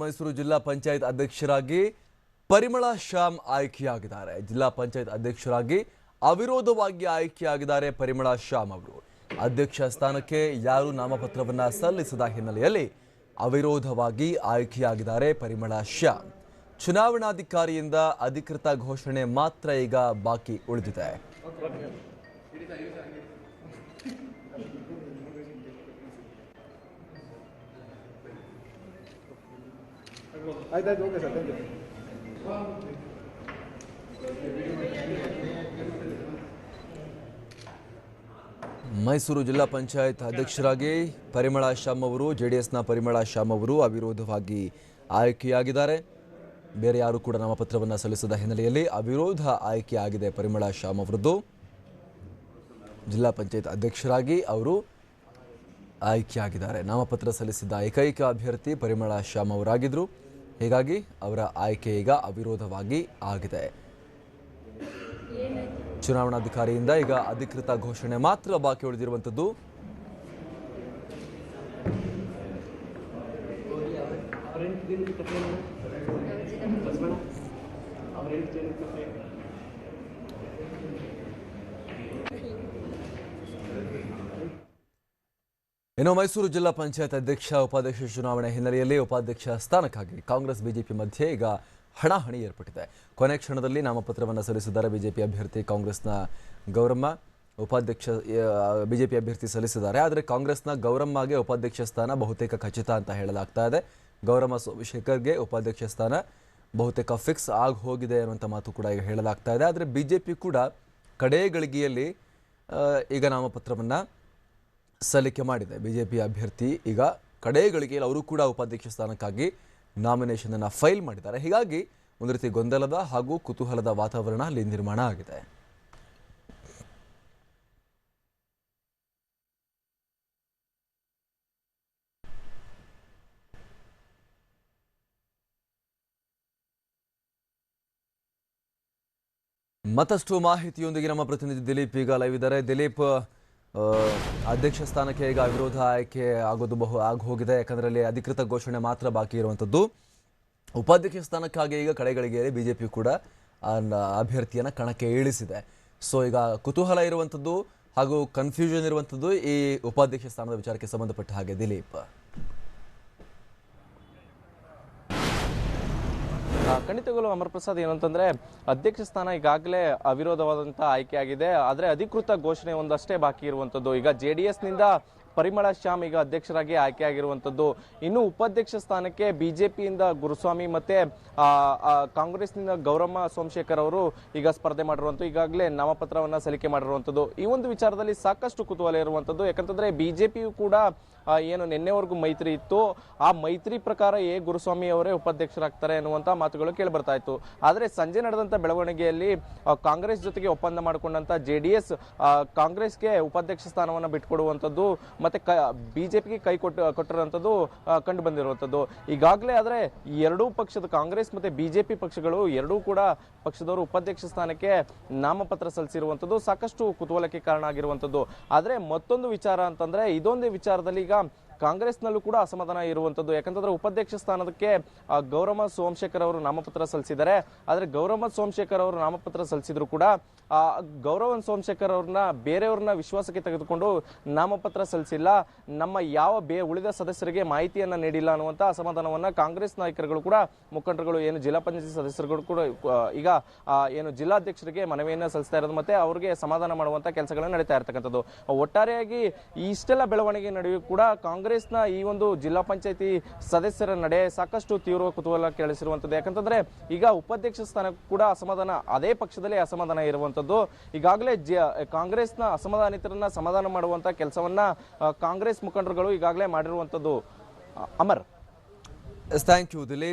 ಮೈಸೂರು ಜಿಲ್ಲಾ ಪಂಚಾಯತ್ ಅಧ್ಯಕ್ಷರಾಗಿ ಪರಿಮಳ ಶ್ಯಾಮ್ ಆಯ್ಕೆಯಾಗಿದ್ದಾರೆ. ಜಿಲ್ಲಾ ಪಂಚಾಯತ್ ಅಧ್ಯಕ್ಷರಾಗಿ ಅವಿರೋಧವಾಗಿ ಆಯ್ಕೆಯಾಗಿದ್ದಾರೆ ಪರಿಮಳ ಶ್ಯಾಮ್ ಅವರು. ಅಧ್ಯಕ್ಷ ಸ್ಥಾನಕ್ಕೆ ಯಾರು ನಾಮಪತ್ರವನ್ನ ಸಲ್ಲಿಸದ ಹಿನ್ನೆಲೆಯಲ್ಲಿ ಅವಿರೋಧವಾಗಿ ಆಯ್ಕೆಯಾಗಿದ್ದಾರೆ ಪರಿಮಳ ಶ್ಯಾಮ್. ಚುನಾವಣಾಧಿಕಾರಿಯಿಂದ ಅಧಿಕೃತ ಘೋಷಣೆ ಮಾತ್ರ ಈಗ ಬಾಕಿ ಉಳಿದಿದೆ. ಆಯ್ತಾಯ್ತು okay sir thank you Mysuru ಜಿಲ್ಲಾ ಪಂಚಾಯತ್ ಅಧ್ಯಕ್ಷರಾಗಿ ಪರಿಮಳ ಶ್ಯಾಮ್ ಅವರು ಜೆ ಡಿ ಎಸ್ನ ಪರಿಮಳ ಶ್ಯಾಮ್ ಅವರು ಅವಿರೋಧವಾಗಿ ಆಯ್ಕೆಯಾಗಿದ್ದಾರೆ. ಬೇರೆ ಯಾರು ಕೂಡ ನಾಮಪತ್ರವನ್ನು ಸಲ್ಲಿಸದ ಹಿನ್ನೆಲೆಯಲ್ಲಿ ಅವಿರೋಧ ಆಯ್ಕೆಯಾಗಿದೆ ಪರಿಮಳ ಶ್ಯಾಮ್ ಅವರದ್ದು. ಜಿಲ್ಲಾ ಪಂಚಾಯತ್ ಅಧ್ಯಕ್ಷರಾಗಿ ಅವರು ಆಯ್ಕೆಯಾಗಿದ್ದಾರೆ. ನಾಮಪತ್ರ ಸಲ್ಲಿಸಿದ ಏಕೈಕ ಅಭ್ಯರ್ಥಿ ಪರಿಮಳ ಶ್ಯಾಮ್ ಅವರಾಗಿದ್ದರು ಹೀಗಾಗಿ ಅವರ ಆಯ್ಕೆ ಈಗ ಅವಿರೋಧವಾಗಿ ಆಗಿದೆ. ಚುನಾವಣಾಧಿಕಾರಿಯಿಂದ ಈಗ ಅಧಿಕೃತ ಘೋಷಣೆ ಮಾತ್ರ ಬಾಕಿ ಉಳಿದಿರುವಂಥದ್ದು. ಇನ್ನು ಮೈಸೂರು ಜಿಲ್ಲಾ ಪಂಚಾಯತ್ ಅಧ್ಯಕ್ಷ, ಉಪಾಧ್ಯಕ್ಷ ಚುನಾವಣೆ ಹಿನ್ನೆಲೆಯಲ್ಲಿ ಉಪಾಧ್ಯಕ್ಷ ಸ್ಥಾನಕ್ಕಾಗಿ ಕಾಂಗ್ರೆಸ್, ಬಿಜೆಪಿ ಮಧ್ಯೆ ಈಗ ಹಣಾಹಣಿ ಏರ್ಪಟ್ಟಿದೆ. ಕೊನೆ ಕ್ಷಣದಲ್ಲಿ ನಾಮಪತ್ರವನ್ನು ಸಲ್ಲಿಸಿದ್ದಾರೆ ಬಿಜೆಪಿ ಅಭ್ಯರ್ಥಿ ಕಾಂಗ್ರೆಸ್ನ ಗೌರಮ್ಮ. ಉಪಾಧ್ಯಕ್ಷ ಬಿಜೆಪಿ ಅಭ್ಯರ್ಥಿ ಸಲ್ಲಿಸಿದ್ದಾರೆ. ಆದರೆ ಕಾಂಗ್ರೆಸ್ನ ಗೌರಮ್ಮಗೆ ಉಪಾಧ್ಯಕ್ಷ ಸ್ಥಾನ ಬಹುತೇಕ ಖಚಿತ ಅಂತ ಹೇಳಲಾಗ್ತಾ ಇದೆ. ಗೌರಮ್ಮ ಸೋಮಶೇಖರ್ಗೆ ಉಪಾಧ್ಯಕ್ಷ ಸ್ಥಾನ ಬಹುತೇಕ ಫಿಕ್ಸ್ ಆಗಿ ಹೋಗಿದೆ ಅನ್ನುವಂಥ ಮಾತು ಕೂಡ ಈಗ ಹೇಳಲಾಗ್ತಾ ಇದೆ. ಆದರೆ ಬಿಜೆಪಿ ಕೂಡ ಕಡೇ ಗಳಿಗೆಯಲ್ಲಿ ಈಗ ನಾಮಪತ್ರವನ್ನು ಸಲ್ಲಿಕೆ ಮಾಡಿದೆ. ಬಿಜೆಪಿ ಅಭ್ಯರ್ಥಿ ಈಗ ಕಡೆಗಳಿಗೆ ಅವರು ಕೂಡ ಉಪಾಧ್ಯಕ್ಷ ಸ್ಥಾನಕ್ಕಾಗಿ ನಾಮಿನೇಷನ್ ಅನ್ನು ಫೈಲ್ ಮಾಡಿದ್ದಾರೆ. ಹೀಗಾಗಿ ಒಂದು ರೀತಿ ಗೊಂದಲದ ಹಾಗೂ ಕುತೂಹಲದ ವಾತಾವರಣ ಅಲ್ಲಿ ನಿರ್ಮಾಣ ಆಗಿದೆ. ಮತ್ತಷ್ಟು ಮಾಹಿತಿಯೊಂದಿಗೆ ನಮ್ಮ ಪ್ರತಿನಿಧಿ ದಿಲೀಪ್ ಈಗ ಲೈವ್ ಇದ್ದಾರೆ. ದಿಲೀಪ್ ಅಧ್ಯಕ್ಷ ಸ್ಥಾನಕ್ಕೆ ಈಗ ವಿರೋಧ ಆಯ್ಕೆ ಆಗೋದು ಬಹು ಆಗಿ ಹೋಗಿದೆ ಯಾಕಂದ್ರೆ ಅಲ್ಲಿ ಅಧಿಕೃತ ಘೋಷಣೆ ಮಾತ್ರ ಬಾಕಿ ಇರುವಂಥದ್ದು. ಉಪಾಧ್ಯಕ್ಷ ಸ್ಥಾನಕ್ಕಾಗಿ ಈಗ ಕಡೆಗಳಿಗೆ ಬಿಜೆಪಿ ಕೂಡ ಆ ಕೂಡ ಅಭ್ಯರ್ಥಿಯನ್ನ ಕಣಕ್ಕೆ ಇಳಿಸಿದೆ. ಸೊ ಈಗ ಕುತೂಹಲ ಇರುವಂಥದ್ದು ಹಾಗೂ ಕನ್ಫ್ಯೂಷನ್ ಇರುವಂಥದ್ದು ಈ ಉಪಾಧ್ಯಕ್ಷ ಸ್ಥಾನದ ವಿಚಾರಕ್ಕೆ ಸಂಬಂಧಪಟ್ಟ ಹಾಗೆ, ದಿಲೀಪ್. ಖಂಡಿತಗಳು ಅಮರ್ ಪ್ರಸಾದ್ ಏನಂತಂದ್ರೆ ಅಧ್ಯಕ್ಷ ಸ್ಥಾನ ಈಗಾಗಲೇ ಅವಿರೋಧವಾದಂತಹ ಆಯ್ಕೆ ಆಗಿದೆ ಆದ್ರೆ ಅಧಿಕೃತ ಘೋಷಣೆ ಒಂದಷ್ಟೇ ಬಾಕಿ ಇರುವಂತದ್ದು. ಈಗ ಜೆ ಡಿ ನಿಂದ ಪರಿಮಳ ಶ್ಯಾಮ್ ಈಗ ಅಧ್ಯಕ್ಷರಾಗಿ ಆಯ್ಕೆಯಾಗಿರುವಂಥದ್ದು. ಇನ್ನು ಉಪಾಧ್ಯಕ್ಷ ಸ್ಥಾನಕ್ಕೆ ಬಿಜೆಪಿಯಿಂದ ಗುರುಸ್ವಾಮಿ ಮತ್ತೆ ಕಾಂಗ್ರೆಸ್ನಿಂದ ಗೌರಮ್ಮ ಸೋಮಶೇಖರ್ ಅವರು ಈಗ ಸ್ಪರ್ಧೆ ಮಾಡಿರುವಂತ ಈಗಾಗಲೇ ನಾಮಪತ್ರವನ್ನ ಸಲ್ಲಿಕೆ ಮಾಡಿರುವಂತದ್ದು ಈ ಒಂದು ವಿಚಾರದಲ್ಲಿ ಸಾಕಷ್ಟು ಕುತೂಹಲ ಇರುವಂತದ್ದು ಯಾಕಂತಂದ್ರೆ ಬಿಜೆಪಿಯು ಕೂಡ ಏನು ನಿನ್ನೆವರೆಗೂ ಮೈತ್ರಿ ಇತ್ತು. ಆ ಮೈತ್ರಿ ಪ್ರಕಾರ ಎ ಗುರುಸ್ವಾಮಿ ಅವರೇ ಉಪಾಧ್ಯಕ್ಷರಾಗ್ತಾರೆ ಅನ್ನುವಂತ ಮಾತುಗಳು ಕೇಳಿಬರ್ತಾ ಇತ್ತು. ಆದರೆ ಸಂಜೆ ನಡೆದಂತ ಬೆಳವಣಿಗೆಯಲ್ಲಿ ಕಾಂಗ್ರೆಸ್ ಜೊತೆಗೆ ಒಪ್ಪಂದ ಮಾಡಿಕೊಂಡಂತ ಜೆ ಡಿ ಎಸ್ ಕಾಂಗ್ರೆಸ್ಗೆ ಉಪಾಧ್ಯಕ್ಷ ಸ್ಥಾನವನ್ನು ಬಿಟ್ಕೊಡುವಂಥದ್ದು ಮತ್ತೆ ಕ, ಬಿಜೆಪಿಗೆ ಕೈ ಕೊಟ್ಟು ಕೊಟ್ಟಿರುವಂಥದ್ದು ಕಂಡು ಬಂದಿರುವಂಥದ್ದು. ಈಗಾಗಲೇ ಆದರೆ ಎರಡೂ ಪಕ್ಷದ ಕಾಂಗ್ರೆಸ್ ಮತ್ತು ಬಿ ಜೆ ಪಿ ಪಕ್ಷಗಳು ಎರಡೂ ಕೂಡ ಪಕ್ಷದವರು ಉಪಾಧ್ಯಕ್ಷ ಸ್ಥಾನಕ್ಕೆ ನಾಮಪತ್ರ ಸಲ್ಲಿಸಿರುವಂಥದ್ದು ಸಾಕಷ್ಟು ಕುತೂಹಲಕ್ಕೆ ಕಾರಣ ಆಗಿರುವಂಥದ್ದು. ಆದರೆ ಮತ್ತೊಂದು ವಿಚಾರ ಅಂತಂದರೆ ಇದೊಂದೇ ವಿಚಾರದಲ್ಲಿ ಈಗ ಕಾಂಗ್ರೆಸ್ನಲ್ಲೂ ಕೂಡ ಅಸಮಾಧಾನ ಇರುವಂಥದ್ದು ಯಾಕಂತಂದ್ರೆ ಉಪಾಧ್ಯಕ್ಷ ಸ್ಥಾನಕ್ಕೆ ಗೌರಮ್ಮ ಸೋಮಶೇಖರ್ ಅವರು ನಾಮಪತ್ರ ಸಲ್ಲಿಸಿದ್ದಾರೆ. ಆದರೆ ಗೌರಮ್ಮ ಸೋಮಶೇಖರ್ ಅವರು ನಾಮಪತ್ರ ಸಲ್ಲಿಸಿದ್ರು ಕೂಡ ಗೌರವ ಸೋಮಶೇಖರ್ ಅವ್ರನ್ನ ಬೇರೆಯವ್ರನ್ನ ವಿಶ್ವಾಸಕ್ಕೆ ತೆಗೆದುಕೊಂಡು ನಾಮಪತ್ರ ಸಲ್ಲಿಸಿಲ್ಲ. ನಮ್ಮ ಯಾವ ಬೇ, ಉಳಿದ ಸದಸ್ಯರಿಗೆ ಮಾಹಿತಿಯನ್ನ ನೀಡಿಲ್ಲ ಅನ್ನುವಂತ ಅಸಮಾಧಾನವನ್ನ ಕಾಂಗ್ರೆಸ್ ನಾಯಕರುಗಳು ಕೂಡ, ಮುಖಂಡರುಗಳು ಏನು ಜಿಲ್ಲಾ ಪಂಚಾಯತ್ ಸದಸ್ಯರುಗಳು ಕೂಡ ಈಗ ಏನು ಜಿಲ್ಲಾಧ್ಯಕ್ಷರಿಗೆ ಮನವಿಯನ್ನ ಸಲ್ಲಿಸ್ತಾ ಇರೋದು ಮತ್ತೆ ಅವರಿಗೆ ಸಮಾಧಾನ ಮಾಡುವಂತ ಕೆಲಸಗಳನ್ನ ನಡೀತಾ ಇರ್ತಕ್ಕಂಥದ್ದು. ಒಟ್ಟಾರೆಯಾಗಿ ಇಷ್ಟೆಲ್ಲ ಬೆಳವಣಿಗೆ ನಡುವೆ ಕೂಡ ಕಾಂಗ್ರೆಸ್ನ ಈ ಒಂದು ಜಿಲ್ಲಾ ಪಂಚಾಯತಿ ಸದಸ್ಯರ ನಡೆ ಸಾಕಷ್ಟು ತೀವ್ರ ಕುತೂಹಲ ಕೇಳಿಸಿರುವಂತದ್ದು ಯಾಕಂತಂದ್ರೆ ಈಗ ಉಪಾಧ್ಯಕ್ಷ ಸ್ಥಾನ ಕೂಡ ಅಸಮಾಧಾನ, ಅದೇ ಪಕ್ಷದಲ್ಲಿ ಅಸಮಾಧಾನ ಇರುವಂತದ್ದು ಈಗಾಗಲೇ ಜ- ಕಾಂಗ್ರೆಸ್ನ ಅಸಮಾಧಾನಿತರನ್ನ ಸಮಾಧಾನ ಮಾಡುವಂತ ಕೆಲಸವನ್ನ ಕಾಂಗ್ರೆಸ್ ಮುಖಂಡರುಗಳು ಈಗಾಗಲೇ ಮಾಡಿರುವಂತದ್ದು ಅಮರ್. Thank you Dilip